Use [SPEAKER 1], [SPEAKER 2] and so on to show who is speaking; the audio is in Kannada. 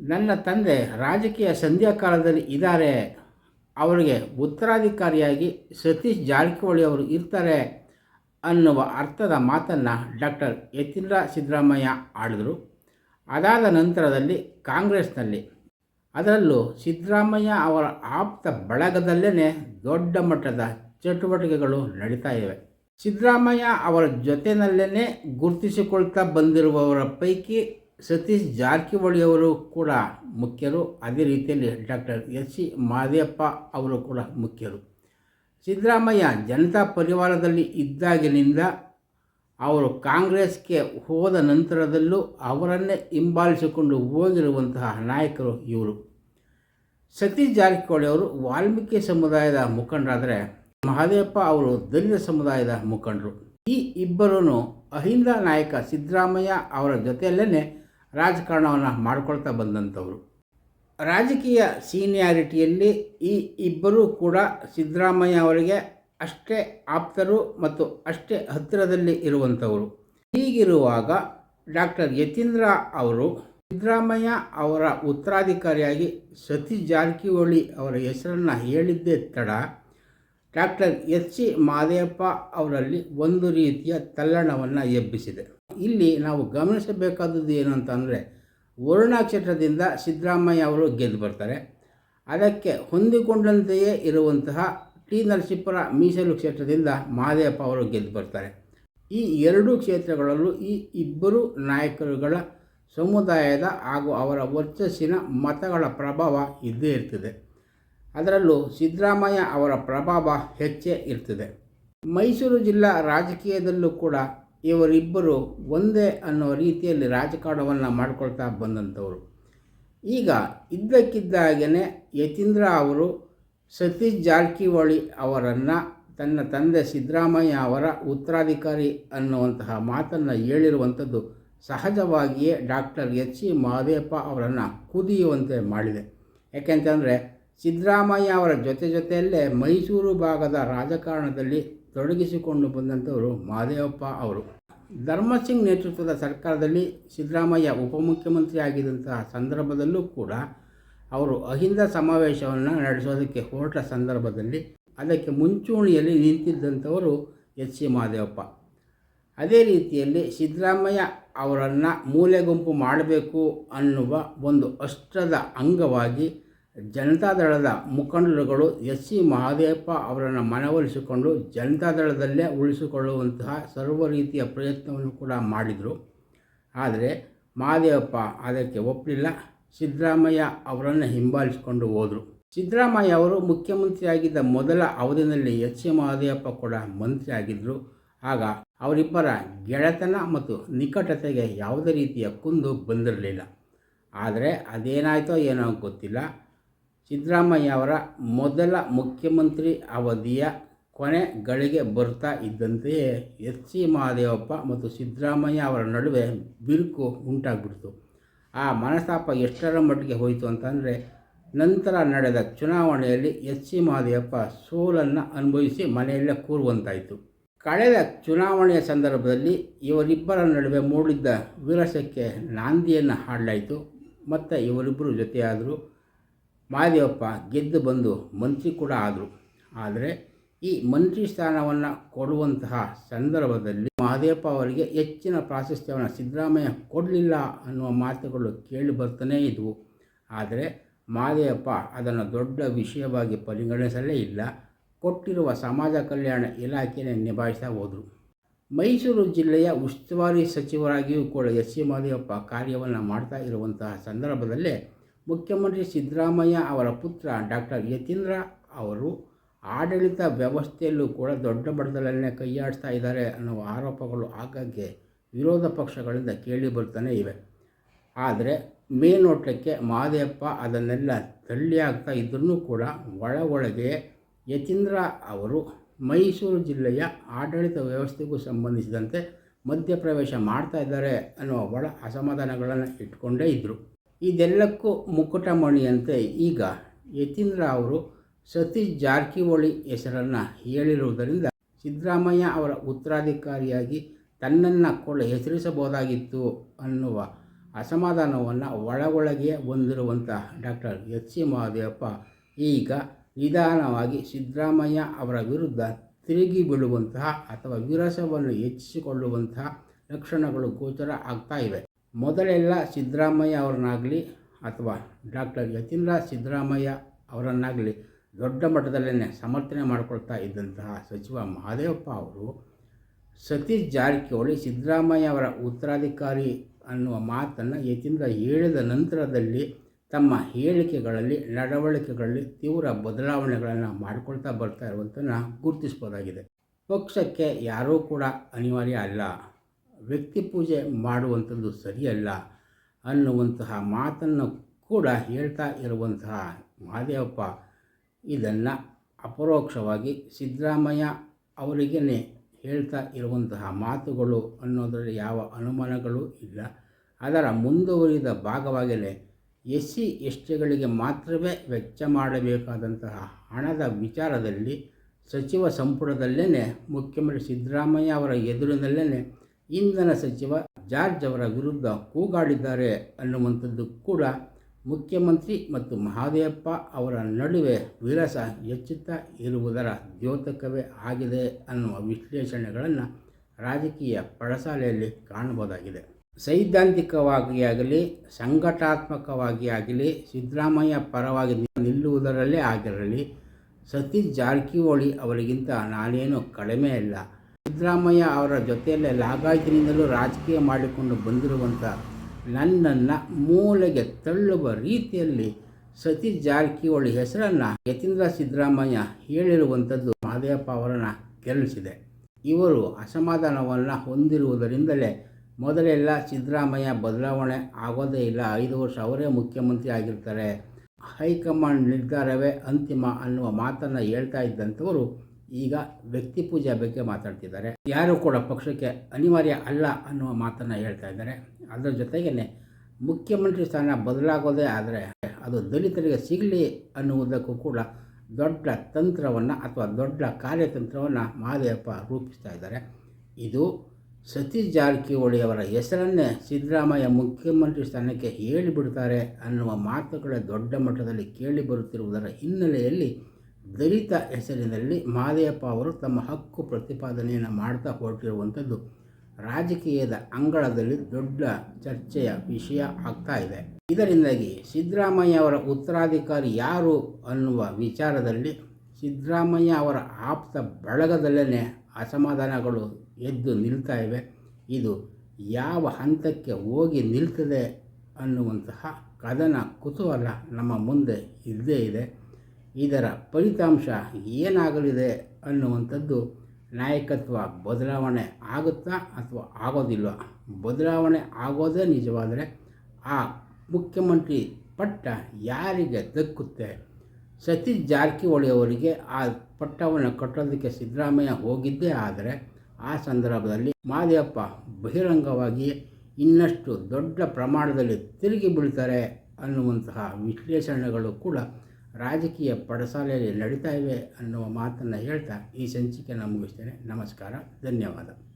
[SPEAKER 1] ನನ್ನ ತಂದೆ ರಾಜಕೀಯ ಸಂಧ್ಯಾ ಕಾಲದಲ್ಲಿ ಇದ್ದಾರೆ. ಅವರಿಗೆ ಉತ್ತರಾಧಿಕಾರಿಯಾಗಿ ಸತೀಶ್ ಜಾರಕಿಹೊಳಿ ಅವರು ಇರ್ತಾರೆ ಅನ್ನುವ ಅರ್ಥದ ಮಾತನ್ನು ಡಾಕ್ಟರ್ ಯತೀಂದ್ರ ಸಿದ್ದರಾಮಯ್ಯ ಆಡಿದರು. ಅದಾದ ನಂತರದಲ್ಲಿ ಕಾಂಗ್ರೆಸ್ನಲ್ಲಿ. ಅದರಲ್ಲೂ ಸಿದ್ದರಾಮಯ್ಯ ಅವರ ಆಪ್ತ ಬಳಗದಲ್ಲೇ ದೊಡ್ಡ ಮಟ್ಟದ ಚಟುವಟಿಕೆಗಳು ನಡೀತಾ ಇವೆ. ಸಿದ್ದರಾಮಯ್ಯ ಅವರ ಜೊತೆಯಲ್ಲೇ ಗುರುತಿಸಿಕೊಳ್ತಾ ಬಂದಿರುವವರ ಪೈಕಿ ಸತೀಶ್ ಜಾರಕಿಹೊಳಿ ಅವರು ಕೂಡ ಮುಖ್ಯರು. ಅದೇ ರೀತಿಯಲ್ಲಿ ಡಾಕ್ಟರ್ ಎಸ್ ಸಿ ಮಾದೇಪ್ಪ ಅವರು ಕೂಡ ಮುಖ್ಯರು. ಸಿದ್ದರಾಮಯ್ಯ ಜನತಾ ಪರಿವಾರದಲ್ಲಿ ಇದ್ದಾಗಿನಿಂದ ಅವರು ಕಾಂಗ್ರೆಸ್ಗೆ ಹೋದ ನಂತರದಲ್ಲೂ ಅವರನ್ನೇ ಹಿಂಬಾಲಿಸಿಕೊಂಡು ಹೋಗಿರುವಂತಹ ನಾಯಕರು ಇವರು. ಸತೀಶ್ ಜಾರಕಿಹೊಳಿ ಅವರು ವಾಲ್ಮೀಕಿ ಸಮುದಾಯದ ಮುಖಂಡರಾದರೆ ಮಹದೇವಪ್ಪ ಅವರು ದಲಿತ ಸಮುದಾಯದ ಮುಖಂಡರು. ಈ ಇಬ್ಬರೂ ಅಹಿಂದ ನಾಯಕ ಸಿದ್ದರಾಮಯ್ಯ ಅವರ ಜೊತೆಯಲ್ಲೇ ರಾಜಕಾರಣವನ್ನು ಮಾಡ್ಕೊಳ್ತಾ ಬಂದಂಥವರು. ರಾಜಕೀಯ ಸೀನಿಯಾರಿಟಿಯಲ್ಲಿ ಈ ಇಬ್ಬರೂ ಕೂಡ ಸಿದ್ದರಾಮಯ್ಯ ಅವರಿಗೆ ಅಷ್ಟೇ ಆಪ್ತರು ಮತ್ತು ಅಷ್ಟೇ ಹತ್ತಿರದಲ್ಲಿ ಇರುವಂಥವರು. ಹೀಗಿರುವಾಗ ಡಾಕ್ಟರ್ ಯತೀಂದ್ರ ಅವರು ಸಿದ್ದರಾಮಯ್ಯ ಅವರ ಉತ್ತರಾಧಿಕಾರಿಯಾಗಿ ಸತೀಶ್ ಜಾರಕಿಹೊಳಿ ಅವರ ಹೆಸರನ್ನು ಹೇಳಿದ್ದೇ ತಡ, ಡಾಕ್ಟರ್ ಎಚ್ ಸಿ ಮಾದೇಪ್ಪ ಅವರಲ್ಲಿ ಒಂದು ರೀತಿಯ ತಲ್ಲಣವನ್ನು ಎಬ್ಬಿಸಿದೆ. ಇಲ್ಲಿ ನಾವು ಗಮನಿಸಬೇಕಾದದ್ದು ಏನು ಅಂತಂದರೆ, ವರುಣಾಕ್ಷೇತ್ರದಿಂದ ಸಿದ್ದರಾಮಯ್ಯ ಅವರು ಗೆದ್ದು ಬರ್ತಾರೆ. ಅದಕ್ಕೆ ಹೊಂದಿಕೊಂಡಂತೆಯೇ ಇರುವಂತಹ ಟಿ ನರಸೀಪುರ ಮೀಸಲು ಕ್ಷೇತ್ರದಿಂದ ಮಹದೇವಪ್ಪ ಅವರು ಗೆದ್ದು ಬರ್ತಾರೆ. ಈ ಎರಡೂ ಕ್ಷೇತ್ರಗಳಲ್ಲೂ ಈ ಇಬ್ಬರು ನಾಯಕರುಗಳ ಸಮುದಾಯದ ಹಾಗೂ ಅವರ ವರ್ಚಸ್ಸಿನ ಮತಗಳ ಪ್ರಭಾವ ಇದ್ದೇ ಇರ್ತದೆ. ಅದರಲ್ಲೂ ಸಿದ್ದರಾಮಯ್ಯ ಅವರ ಪ್ರಭಾವ ಹೆಚ್ಚೇ ಇರ್ತದೆ. ಮೈಸೂರು ಜಿಲ್ಲಾ ರಾಜಕೀಯದಲ್ಲೂ ಕೂಡ ಇವರಿಬ್ಬರು ಒಂದೇ ಅನ್ನೋ ರೀತಿಯಲ್ಲಿ ರಾಜಕಾರಣವನ್ನು ಮಾಡಿಕೊಳ್ತಾ ಬಂದಂಥವರು. ಈಗ ಇದ್ದಕ್ಕಿದ್ದಾಗೇ ಯತೀಂದ್ರ ಅವರು ಸತೀಶ್ ಜಾರಕಿಹೊಳಿ ಅವರನ್ನು ತನ್ನ ತಂದೆ ಸಿದ್ದರಾಮಯ್ಯ ಅವರ ಉತ್ತರಾಧಿಕಾರಿ ಅನ್ನುವಂತಹ ಮಾತನ್ನು ಹೇಳಿರುವಂಥದ್ದು ಸಹಜವಾಗಿಯೇ ಡಾಕ್ಟರ್ ಎಚ್ ಸಿ ಮಹದೇವಪ್ಪ ಅವರನ್ನು ಕುದಿಯುವಂತೆ ಮಾಡಿದೆ. ಯಾಕೆಂತಂದರೆ ಸಿದ್ದರಾಮಯ್ಯ ಅವರ ಜೊತೆ ಜೊತೆಯಲ್ಲೇ ಮೈಸೂರು ಭಾಗದ ರಾಜಕಾರಣದಲ್ಲಿ ತೊಡಗಿಸಿಕೊಂಡು ಬಂದಂಥವರು ಮಾದೇವಪ್ಪ ಅವರು. ಧರ್ಮಸಿಂಗ್ ನೇತೃತ್ವದ ಸರ್ಕಾರದಲ್ಲಿ ಸಿದ್ದರಾಮಯ್ಯ ಉಪಮುಖ್ಯಮಂತ್ರಿ ಆಗಿದ್ದಂತಹ ಸಂದರ್ಭದಲ್ಲೂ ಕೂಡ ಅವರು ಅಹಿಂದ ಸಮಾವೇಶವನ್ನು ನಡೆಸೋದಕ್ಕೆ ಹೊರಟ ಸಂದರ್ಭದಲ್ಲಿ ಅದಕ್ಕೆ ಮುಂಚೂಣಿಯಲ್ಲಿ ನಿಂತಿದ್ದಂಥವರು ಎಚ್ ಸಿ ಮಹದೇವಪ್ಪ ಅದೇ ರೀತಿಯಲ್ಲಿ ಸಿದ್ದರಾಮಯ್ಯ ಅವರನ್ನು ಮೂಲೆಗುಂಪು ಮಾಡಬೇಕು ಅನ್ನುವ ಒಂದು ಅಷ್ಟದ ಅಂಗವಾಗಿ ಜನತಾದಳದ ಮುಖಂಡರುಗಳು ಎಸ್ ಸಿ ಮಹದೇವಪ್ಪ ಅವರನ್ನು ಮನವೊಲಿಸಿಕೊಂಡು ಜನತಾದಳದಲ್ಲೇ ಉಳಿಸಿಕೊಳ್ಳುವಂತಹ ಸರ್ವ ರೀತಿಯ ಪ್ರಯತ್ನವನ್ನು ಕೂಡ ಮಾಡಿದರು. ಆದರೆ ಮಹದೇವಪ್ಪ ಅದಕ್ಕೆ ಒಪ್ಪಲಿಲ್ಲ ಸಿದ್ದರಾಮಯ್ಯ ಅವರನ್ನು ಹಿಂಬಾಲಿಸಿಕೊಂಡು ಹೋದರು. ಸಿದ್ದರಾಮಯ್ಯ ಅವರು ಮುಖ್ಯಮಂತ್ರಿಯಾಗಿದ್ದ ಮೊದಲ ಅವಧಿಯಲ್ಲಿ ಎಚ್ ಸಿ ಮಹಾದೇವಪ್ಪ ಕೂಡ ಮಂತ್ರಿಯಾಗಿದ್ದರು ಆಗ ಅವರಿಬ್ಬರ ಗೆಳೆತನ ಮತ್ತು ನಿಕಟತೆಗೆ ಯಾವುದೇ ರೀತಿಯ ಕುಂದು ಬಂದಿರಲಿಲ್ಲ. ಆದರೆ ಅದೇನಾಯಿತೋ ಏನೋ ಗೊತ್ತಿಲ್ಲ. ಸಿದ್ದರಾಮಯ್ಯ ಅವರ ಮೊದಲ ಮುಖ್ಯಮಂತ್ರಿ ಅವಧಿಯ ಕೊನೆ ಗಳಿಗೆ ಬರ್ತಾ ಇದ್ದಂತೆಯೇ ಎಚ್ ಸಿ ಮಹಾದೇವಪ್ಪ ಮತ್ತು ಸಿದ್ದರಾಮಯ್ಯ ಅವರ ನಡುವೆ ಬಿರುಕು ಉಂಟಾಗ್ಬಿಡ್ತು. ಆ ಮನಸ್ತಾಪ ಎಷ್ಟರ ಮಟ್ಟಿಗೆ ಹೋಯಿತು ಅಂತಂದರೆ, ನಂತರ ನಡೆದ ಚುನಾವಣೆಯಲ್ಲಿ ಎಚ್ ಸಿ ಮಹಾದೇವಪ್ಪ ಸೋಲನ್ನು ಅನುಭವಿಸಿ ಮನೆಯಲ್ಲೇ ಕೂರುವಂತಾಯಿತು. ಕಳೆದ ಚುನಾವಣೆಯ ಸಂದರ್ಭದಲ್ಲಿ ಇವರಿಬ್ಬರ ನಡುವೆ ಮೂಡಿದ್ದ ವಿರಸಕ್ಕೆ ನಾಂದಿಯನ್ನು ಹಾಡಲಾಯಿತು. ಮತ್ತು ಇವರಿಬ್ಬರು ಜೊತೆಯಾದರು. ಮಹದೇವಪ್ಪ ಗೆದ್ದು ಬಂದು ಮಂತ್ರಿ ಕೂಡ ಆದರು. ಆದರೆ ಈ ಮಂತ್ರಿ ಸ್ಥಾನವನ್ನು ಕೊಡುವಂತಹ ಸಂದರ್ಭದಲ್ಲಿ ಮಹದೇವಪ್ಪ ಅವರಿಗೆ ಹೆಚ್ಚಿನ ಪ್ರಾಶಸ್ತ್ಯವನ್ನು ಸಿದ್ದರಾಮಯ್ಯ ಕೊಡಲಿಲ್ಲ ಅನ್ನುವ ಮಾತುಗಳು ಕೇಳಿ ಬರ್ತಾನೇ ಇದ್ವು. ಆದರೆ ಮಹದೇವಪ್ಪ ಅದನ್ನು ದೊಡ್ಡ ವಿಷಯವಾಗಿ ಪರಿಗಣಿಸಲೇ ಇಲ್ಲ. ಕೊಟ್ಟಿರುವ ಸಮಾಜ ಕಲ್ಯಾಣ ಇಲಾಖೆಯನ್ನು ನಿಭಾಯಿಸ್ತಾ ಹೋದರು. ಮೈಸೂರು ಜಿಲ್ಲೆಯ ಉಸ್ತುವಾರಿ ಸಚಿವರಾಗಿಯೂ ಕೂಡ ಎಸ್ ಸಿ ಮಹದೇವಪ್ಪ ಕಾರ್ಯವನ್ನು ಮಾಡ್ತಾ ಇರುವಂತಹ ಸಂದರ್ಭದಲ್ಲೇ ಮುಖ್ಯಮಂತ್ರಿ ಸಿದ್ದರಾಮಯ್ಯ ಅವರ ಪುತ್ರ ಡಾಕ್ಟರ್ ಯತೀಂದ್ರ ಅವರು ಆಡಳಿತ ವ್ಯವಸ್ಥೆಯಲ್ಲೂ ಕೂಡ ದೊಡ್ಡ ಮಟ್ಟದಲ್ಲೇ ಕೈಯಾಡಿಸ್ತಾ ಇದ್ದಾರೆ ಅನ್ನುವ ಆರೋಪಗಳು ಆಗಾಗ್ಗೆ ವಿರೋಧ ಪಕ್ಷಗಳಿಂದ ಕೇಳಿ ಬರ್ತಾನೆ ಇವೆ. ಆದರೆ ಮೇಲ್ನೋಟಕ್ಕೆ ಮಾದೇಪ್ಪ ಅದನ್ನೆಲ್ಲ ತಳ್ಳಿ ಆಗ್ತಾ ಇದ್ರೂ ಕೂಡ ಒಳ ಒಳಗೆ ಯತೀಂದ್ರ ಅವರು ಮೈಸೂರು ಜಿಲ್ಲೆಯ ಆಡಳಿತ ವ್ಯವಸ್ಥೆಗೂ ಸಂಬಂಧಿಸಿದಂತೆ ಮಧ್ಯಪ್ರವೇಶ ಮಾಡ್ತಾ ಇದ್ದಾರೆ ಅನ್ನುವ ಒಳ ಅಸಮಾಧಾನಗಳನ್ನು ಇಟ್ಕೊಂಡೇ ಇದ್ದರು ಇದೆಲ್ಲಕ್ಕೂ ಮುಕುಟಮಣಿಯಂತೆ ಈಗ ಯತೀಂದ್ರ ಅವರು ಸತೀಶ್ ಜಾರಕಿಹೊಳಿ ಹೆಸರನ್ನು ಹೇಳಿರುವುದರಿಂದ ಸಿದ್ದರಾಮಯ್ಯ ಅವರ ಉತ್ತರಾಧಿಕಾರಿಯಾಗಿ ತನ್ನನ್ನು ಕೂಡ ಹೆಸರಿಸಬಹುದಾಗಿತ್ತು ಅನ್ನುವ ಅಸಮಾಧಾನವನ್ನು ಒಳಗೊಳಗೆ ಹೊಂದಿರುವಂಥ ಡಾಕ್ಟರ್ ಎಚ್ ಸಿ ಮಹದೇವಪ್ಪ ಈಗ ನಿಧಾನವಾಗಿ ಸಿದ್ದರಾಮಯ್ಯ ಅವರ ವಿರುದ್ಧ ತಿರುಗಿ ಬೀಳುವಂತಹ ಅಥವಾ ವಿರಸವನ್ನು ಹೆಚ್ಚಿಸಿಕೊಳ್ಳುವಂತಹ ಲಕ್ಷಣಗಳು ಗೋಚರ ಆಗ್ತಾ ಇವೆ. ಮೊದಲೆಲ್ಲ ಸಿದ್ದರಾಮಯ್ಯ ಅವರನ್ನಾಗಲಿ ಅಥವಾ ಡಾಕ್ಟರ್ ಯತೀಂದ್ರ ಸಿದ್ದರಾಮಯ್ಯ ಅವರನ್ನಾಗಲಿ ದೊಡ್ಡ ಮಟ್ಟದಲ್ಲೇ ಸಮರ್ಥನೆ ಮಾಡಿಕೊಳ್ತಾ ಇದ್ದಂತಹ ಸಚಿವ ಮಹಾದೇವಪ್ಪ ಅವರು ಸತೀಶ್ ಜಾರಕಿಹೊಳಿ ಸಿದ್ದರಾಮಯ್ಯ ಅವರ ಉತ್ತರಾಧಿಕಾರಿ ಅನ್ನುವ ಮಾತನ್ನು ಯತೀಂದ್ರ ಹೇಳಿದ ನಂತರದಲ್ಲಿ ತಮ್ಮ ಹೇಳಿಕೆಗಳಲ್ಲಿ, ನಡವಳಿಕೆಗಳಲ್ಲಿ ತೀವ್ರ ಬದಲಾವಣೆಗಳನ್ನು ಮಾಡಿಕೊಳ್ತಾ ಬರ್ತಾ ಇರುವಂಥನ್ನು ಗುರುತಿಸ್ಬೋದಾಗಿದೆ. ಪಕ್ಷಕ್ಕೆ ಯಾರೂ ಕೂಡ ಅನಿವಾರ್ಯ ಅಲ್ಲ. ವ್ಯಕ್ತಿ ಪೂಜೆ ಮಾಡುವಂಥದ್ದು ಸರಿಯಲ್ಲ ಅನ್ನುವಂತಹ ಮಾತನ್ನು ಕೂಡ ಹೇಳ್ತಾ ಇರುವಂತಹ ಮಹಾದೇವಪ್ಪ ಇದನ್ನು ಅಪರೋಕ್ಷವಾಗಿ ಸಿದ್ದರಾಮಯ್ಯ ಅವರಿಗೇ ಹೇಳ್ತಾ ಇರುವಂತಹ ಮಾತುಗಳು ಅನ್ನೋದರಲ್ಲಿ ಯಾವ ಅನುಮಾನಗಳು ಇಲ್ಲ. ಅದರ ಮುಂದುವರಿದ ಭಾಗವಾಗಿಯೇ ಎಸ್ ಸಿ ಎಸ್ ಟಿಗಳಿಗೆ ಮಾತ್ರವೇ ವೆಚ್ಚ ಮಾಡಬೇಕಾದಂತಹ ಹಣದ ವಿಚಾರದಲ್ಲಿ ಸಚಿವ ಸಂಪುಟದಲ್ಲೇ ಮುಖ್ಯಮಂತ್ರಿ ಸಿದ್ದರಾಮಯ್ಯ ಅವರ ಎದುರಿನಲ್ಲೇ ಇಂಧನ ಸಚಿವ ಜಾರ್ಜ್ ಅವರ ವಿರುದ್ಧ ಕೂಗಾಡಿದ್ದಾರೆ ಅನ್ನುವಂಥದ್ದು ಕೂಡ ಮುಖ್ಯಮಂತ್ರಿ ಮತ್ತು ಮಹಾದೇವಪ್ಪ ಅವರ ನಡುವೆ ವಿರಸ ಹೆಚ್ಚುತ್ತಾ ಇರುವುದರ ದ್ಯೋತಕವೇ ಆಗಿದೆ ಅನ್ನುವ ವಿಶ್ಲೇಷಣೆಗಳನ್ನು ರಾಜಕೀಯ ಪಡಸಾಲೆಯಲ್ಲಿ ಕಾಣಬಹುದಾಗಿದೆ. ಸೈದ್ಧಾಂತಿಕವಾಗಿ ಆಗಲಿ, ಸಂಘಟಾತ್ಮಕವಾಗಿ ಆಗಲಿ, ಸಿದ್ದರಾಮಯ್ಯ ಪರವಾಗಿ ನಿಲ್ಲುವುದರಲ್ಲೇ ಆಗಿರಲಿ, ಸತೀಶ್ ಜಾರಕಿಹೊಳಿ ಅವರಿಗಿಂತ ನಾನೇನು ಕಡಿಮೆ ಇಲ್ಲ. ಸಿದ್ದರಾಮಯ್ಯ ಅವರ ಜೊತೆಯಲ್ಲೇ ಲಾಗಾಯಿತಿನಿಂದಲೂ ರಾಜಕೀಯ ಮಾಡಿಕೊಂಡು ಬಂದಿರುವಂಥ ನನ್ನನ್ನು ಮೂಲೆಗೆ ತಳ್ಳುವ ರೀತಿಯಲ್ಲಿ ಸತೀಶ್ ಜಾರಕಿಹೊಳಿ ಹೆಸರನ್ನು ಯತೀಂದ್ರ ಸಿದ್ದರಾಮಯ್ಯ ಹೇಳಿರುವಂಥದ್ದು ಮಹದೇವಪ್ಪ ಅವರನ್ನು ಕೆರಳಿಸಿದೆ ಇವರು ಅಸಮಾಧಾನವನ್ನು ಹೊಂದಿರುವುದರಿಂದಲೇ ಮೊದಲೆಲ್ಲ ಸಿದ್ದರಾಮಯ್ಯ ಬದಲಾವಣೆ ಆಗೋದೇ ಇಲ್ಲ, ಐದು ವರ್ಷ ಅವರೇ ಮುಖ್ಯಮಂತ್ರಿ ಆಗಿರ್ತಾರೆ, ಹೈಕಮಾಂಡ್ ನಿರ್ಧಾರವೇ ಅಂತಿಮ ಅನ್ನುವ ಮಾತನ್ನು ಹೇಳ್ತಾ ಇದ್ದಂಥವರು ಈಗ ವ್ಯಕ್ತಿ ಪೂಜೆ ಬಗ್ಗೆ ಮಾತಾಡ್ತಿದ್ದಾರೆ. ಯಾರು ಕೂಡ ಪಕ್ಷಕ್ಕೆ ಅನಿವಾರ್ಯ ಅಲ್ಲ ಅನ್ನುವ ಮಾತನ್ನು ಹೇಳ್ತಾ ಇದ್ದಾರೆ. ಅದರ ಜೊತೆಗೇ ಮುಖ್ಯಮಂತ್ರಿ ಸ್ಥಾನ ಬದಲಾಗೋದೇ ಆದರೆ ಅದು ದಲಿತರಿಗೆ ಸಿಗಲಿ ಅನ್ನುವುದಕ್ಕೂ ಕೂಡ ದೊಡ್ಡ ತಂತ್ರವನ್ನು ಅಥವಾ ದೊಡ್ಡ ಕಾರ್ಯತಂತ್ರವನ್ನು ಮಹದೇವಪ್ಪ ರೂಪಿಸ್ತಾ ಇದ್ದಾರೆ. ಇದು ಸತೀಶ್ ಜಾರಕಿಹೊಳಿ ಅವರ ಹೆಸರನ್ನೇ ಸಿದ್ದರಾಮಯ್ಯ ಮುಖ್ಯಮಂತ್ರಿ ಸ್ಥಾನಕ್ಕೆ ಹೇಳಿಬಿಡ್ತಾರೆ ಅನ್ನುವ ಮಾತುಗಳ ದೊಡ್ಡ ಮಟ್ಟದಲ್ಲಿ ಕೇಳಿ ಬರುತ್ತಿರುವುದರ ಹಿನ್ನೆಲೆಯಲ್ಲಿ ದಲಿತ ಹೆಸರಿನಲ್ಲಿ ಮಾದೇಯಪ್ಪ ಅವರು ತಮ್ಮ ಹಕ್ಕು ಪ್ರತಿಪಾದನೆಯನ್ನು ಮಾಡ್ತಾ ಹೊರಟಿರುವಂಥದ್ದು ರಾಜಕೀಯದ ಅಂಗಳದಲ್ಲಿ ದೊಡ್ಡ ಚರ್ಚೆಯ ವಿಷಯ ಆಗ್ತಾ ಇದೆ. ಇದರಿಂದಾಗಿ ಸಿದ್ದರಾಮಯ್ಯ ಅವರ ಉತ್ತರಾಧಿಕಾರಿ ಯಾರು ಅನ್ನುವ ವಿಚಾರದಲ್ಲಿ ಸಿದ್ದರಾಮಯ್ಯ ಅವರ ಆಪ್ತ ಬಳಗದಲ್ಲೇ ಅಸಮಾಧಾನಗಳು ಎದ್ದು ನಿಲ್ತಾ ಇವೆ. ಇದು ಯಾವ ಹಂತಕ್ಕೆ ಹೋಗಿ ನಿಲ್ತದೆ ಅನ್ನುವಂತಹ ಕದನ ಕುತೂಹಲ ನಮ್ಮ ಮುಂದೆ ಇದ್ದೇ ಇದೆ. ಇದರ ಫಲಿತಾಂಶ ಏನಾಗಲಿದೆ ಅನ್ನುವಂಥದ್ದು ನಾಯಕತ್ವ ಬದಲಾವಣೆ ಆಗುತ್ತಾ ಅಥವಾ ಆಗೋದಿಲ್ಲ? ಬದಲಾವಣೆ ಆಗೋದೇ ನಿಜವಾದರೆ ಆ ಮುಖ್ಯಮಂತ್ರಿ ಪಟ್ಟ ಯಾರಿಗೆ ದಕ್ಕುತ್ತೆ? ಸತೀಶ್ ಜಾರಕಿಹೊಳಿ ಅವರಿಗೆ ಆ ಪಟ್ಟವನ್ನು ಕಟ್ಟೋದಕ್ಕೆ ಸಿದ್ದರಾಮಯ್ಯ ಹೋಗಿದ್ದೇ ಆದರೆ ಆ ಸಂದರ್ಭದಲ್ಲಿ ಮಾದೇವಪ್ಪ ಬಹಿರಂಗವಾಗಿ ಇನ್ನಷ್ಟು ದೊಡ್ಡ ಪ್ರಮಾಣದಲ್ಲಿ ತಿರುಗಿ ಬೀಳ್ತಾರೆ ಅನ್ನುವಂತಹ ವಿಶ್ಲೇಷಣೆಗಳು ಕೂಡ ರಾಜಕೀಯ ಪಡಸಾಲೆಯಲ್ಲಿ ನಡೀತಾ ಇವೆ ಅನ್ನುವ ಮಾತನ್ನು ಹೇಳ್ತಾ ಈ ಸಂಚಿಕೆಯನ್ನು ಮುಗಿಸ್ತೇನೆ. ನಮಸ್ಕಾರ. ಧನ್ಯವಾದ.